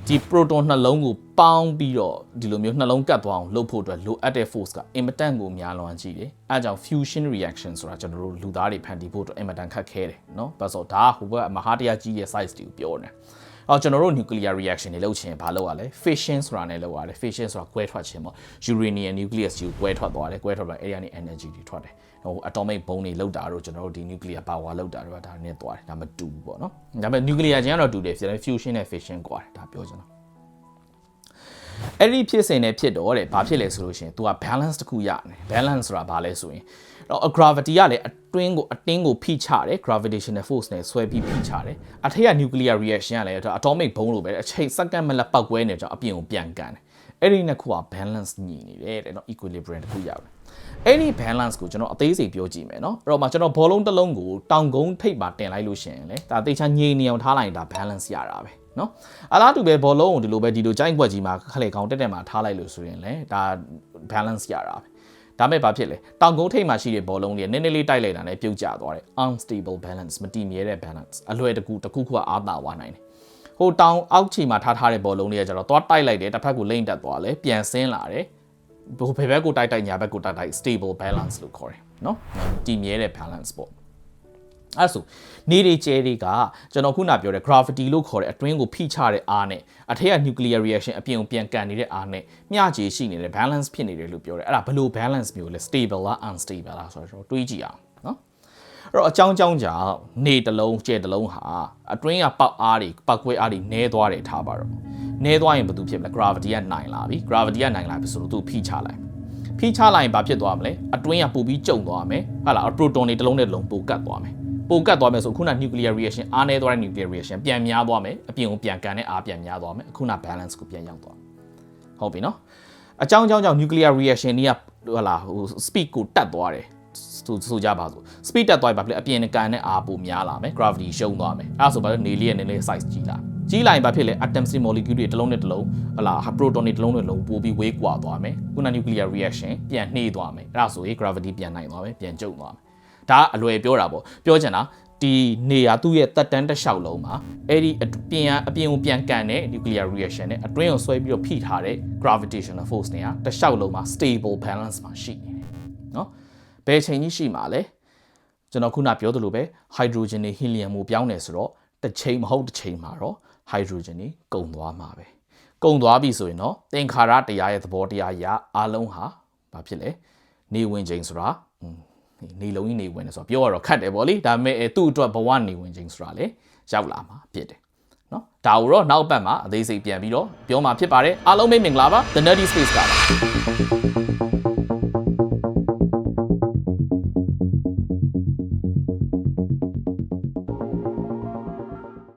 ဒီ proton နှလုံးကိုပေါင်းပြီးတော့ဒီလိုမျိုးနှလုံးကတ်သွားအောင်လှုပ်ဖို့အတွက်လိုအပ်တဲ့ force ကအင်မတန်ကိုများလွန်ကြီးတယ်အဲကြောင့် fusion reaction ဆိုတာကျွန်တော်တို့လူသားတွေဖန်တီးဖို့အတွက်အင်မတန်ခက်ခဲတယ်နော်ဘာလို့ဆိုတော့ဒါဟိုဘက်မဟာတရားကြီးရဲ့ size တွေကိုပြောနေတယ် အော်ကျွန်တော်တို့ nuclear reaction တွေလုပ်ချင်ဘာလုပ်ရလဲ fission ဆိုတာနဲ့လုပ်ရတယ် fission ဆိုတာကွဲထွက်ခြင်းပေါ့ uranium nucleus ကိုကွဲထွက်သွားတယ်ကွဲထွက်သွားအဲ့ဒီကနေ energy တွေထွက်တယ်ဟို atomic bomb တွေလောက်တာတော့ကျွန်တော်တို့ဒီ nuclear power လောက်တာတော့ဒါနဲ့သွားတယ်ဒါမတူဘူးပေါ့နော်ဒါပေမဲ့ nuclear ချင်းကတော့တူတယ် fusion နဲ့ fission ကွာတယ်ဒါပြောချင်တာအဲ့ဒီဖြစ်စဉ်နဲ့ဖြစ်တော့တဲ့ဘာဖြစ်လဲဆိုလို့ရှိရင် तू က balance တစ်ခုရတယ် balance ဆိုတာဘာလဲဆိုရင် တော့ gravity ကလည်းအတွင်းကိုအတင်းကိုဖိချတယ် gravitational force နဲ့ဆွဲပြီးဖိချတယ်အထက်က nuclear reaction ကလည်း atomic bomb လိုပဲအချိန်စက္ကန့်မလက်ပောက်ကွဲနေကြအပြင်ကိုပြန်ကန်တယ်အဲ့ဒီနှစ်ခုက balance ညီနေတယ်တဲ့နော် equilibrium တစ်ခုရတယ်အဲ့ဒီ balance ကိုကျွန်တော်အသေးစိတ်ပြောကြည့်မယ်เนาะအဲ့တော့မှကျွန်တော်ဘောလုံးတစ်လုံးကိုတောင်ကုန်းထိပ်မှာတင်လိုက်လို့ရှိရင်လေဒါတေချာငြိမ်နေအောင်ထားလိုက်ရင်ဒါ balance ရတာပဲเนาะအလားတူပဲဘောလုံးကိုဒီလိုပဲဒီလိုကြိုင်းကွက်ကြီးမှာခလေကောင်တက်တက်မှာထားလိုက်လို့ဆိုရင်လေဒါ balance ရတာပဲ ဒါမဲ့ဘာဖြစ်လဲတောင်ကုန်းထိပ်မှာရှိတဲ့ဘောလုံးလေးနည်းနည်းလေးတိုက်လိုက်တာနဲ့ပြုတ်ကျသွားတယ် unstable balance မတည်မြဲတဲ့ balance အလွယ်တကူတစ်ခုခုကအားသာသွားနိုင်တယ်ဟိုတောင်အောက်ခြေမှာထားထားတဲ့ဘောလုံးလေးကကျတော့သွားတိုက်လိုက်တယ်တစ်ဖက်ကိုလိမ့်တက်သွားလဲပြန်ဆင်းလာတယ်ဘိုဘယ်ဘက်ကိုတိုက်တိုက်ညာဘက်ကိုတိုက်တိုက် stable balance လို့ခေါ်တယ်နော်တည်မြဲတဲ့ balance ပေါ့ အဲ့ဆိုနေတွေကျဲတွေကကျွန်တော်ခုနပြောတဲ့ gravity လို့ခေါ်တဲ့အတွင်းကိုဖိချတဲ့အားနဲ့အထက်က nuclear reaction အပြင်ကိုပြန်ကန်နေတဲ့အားနဲ့မျှခြေရှိနေတဲ့ balance ဖြစ်နေတယ်လို့ပြောတယ်အဲ့ဒါဘယ်လို balance မျိုးလဲ stable လား unstable လားဆိုတော့တွေးကြည့်အောင်နော်အဲ့တော့အကြောင်းကြောင်းကြောင့်နေတလုံးကျဲတလုံးဟာအတွင်းကပေါက်အားတွေပောက်ကွဲအားတွေနည်းသွားတယ်ထားပါတော့နည်းသွားရင်ဘာလို့ဖြစ်မလဲ gravity ကနိုင်လာပြီ gravity ကနိုင်လာပြီဆိုတော့သူဖိချလိုက်ဖိချလိုက်ရင်ဘာဖြစ်သွားမလဲအတွင်းကပိုပြီးကျုံသွားမယ်ဟာလား proton တွေတလုံးနဲ့တလုံးပိုကတ်သွားမယ် ပိုကတ်သွားမယ်ဆိုခုန nuclear reaction အားနည်းသွားတဲ့ nuclear reaction ပြန်များသွားမယ်အပြင်ကိုပြန်ကန်တဲ့အားပြန်များသွားမယ်ခုန balance ကိုပြန်ရောက်သွားဟုတ်ပြီနော်အကြောင်းအကြောင်းကြောင့် nuclear reaction တွေကဟလာဟို speed ကိုတက်သွားတယ်ဆိုဆိုကြပါစို့ speed တက်သွားပြီဘာဖြစ်လဲအပြင်ကန်တဲ့အားပိုများလာမယ် gravity ရှုံးသွားမယ်အဲ့ဒါဆိုဘာလို့နေလေးရဲ့နေလေး size ကြီးလာကြီးလာရင်ဘာဖြစ်လဲ atoms molecule တွေတစ်လုံးနဲ့တစ်လုံးဟလာ proton တွေတစ်လုံးနဲ့တစ်လုံးပိုပြီးဝေးကွာသွားမယ်ခုန nuclear reaction ပြန်နှေးသွားမယ်အဲ့ဒါဆိုရင် gravity ပြန်နိုင်သွားမယ်ပြန်ကျုံသွားမယ် ဒါအလွယ်ပြောတာပေါ့ပြောချင်တာဒီနေရာသူ့ရဲ့တက်တန်းတစ်လျှောက်လုံးမှာအဲ့ဒီအပြင်အပြင်ကိုပြန်ကန်တဲ့ nuclear reaction နဲ့အတွင်းကိုဆွဲပြီးတော့ဖိထားတဲ့ gravitational force နဲ့တစ်လျှောက်လုံးမှာ stable balance မှာရှိနေတယ်နော်ဘယ်ချိန်ကြီးရှိမှာလဲကျွန်တော်ခုနပြောသလိုပဲ hydrogen နဲ့ helium ကိုပြောင်းတယ်ဆိုတော့တစ်ချိန်မဟုတ်တစ်ချိန်မှာတော့ hydrogen တွေကုန်သွားမှာပဲကုန်သွားပြီဆိုရင်တော့သင်္ခါရတရားရဲ့သဘောတရားအရအလုံးဟာဘာဖြစ်လဲနေဝင်ချိန်ဆိုတာ နေလုံးကြီးနေဝင်တယ်ဆိုတော့ပြောရတော့ခတ်တယ်ဗောလေဒါပေမဲ့သူ့အတွက်ဘဝနေဝင်ချိန်ဆိုတာလေရောက်လာမှာဖြစ်တယ်နော်ဒါကိုတော့နောက်ပတ်မှာအသေးစိတ်ပြန်ပြီးတော့ပြောမှာဖြစ်ပါတယ်အားလုံးပဲမင်္ဂလာပါ The Nerdy Space ကပါ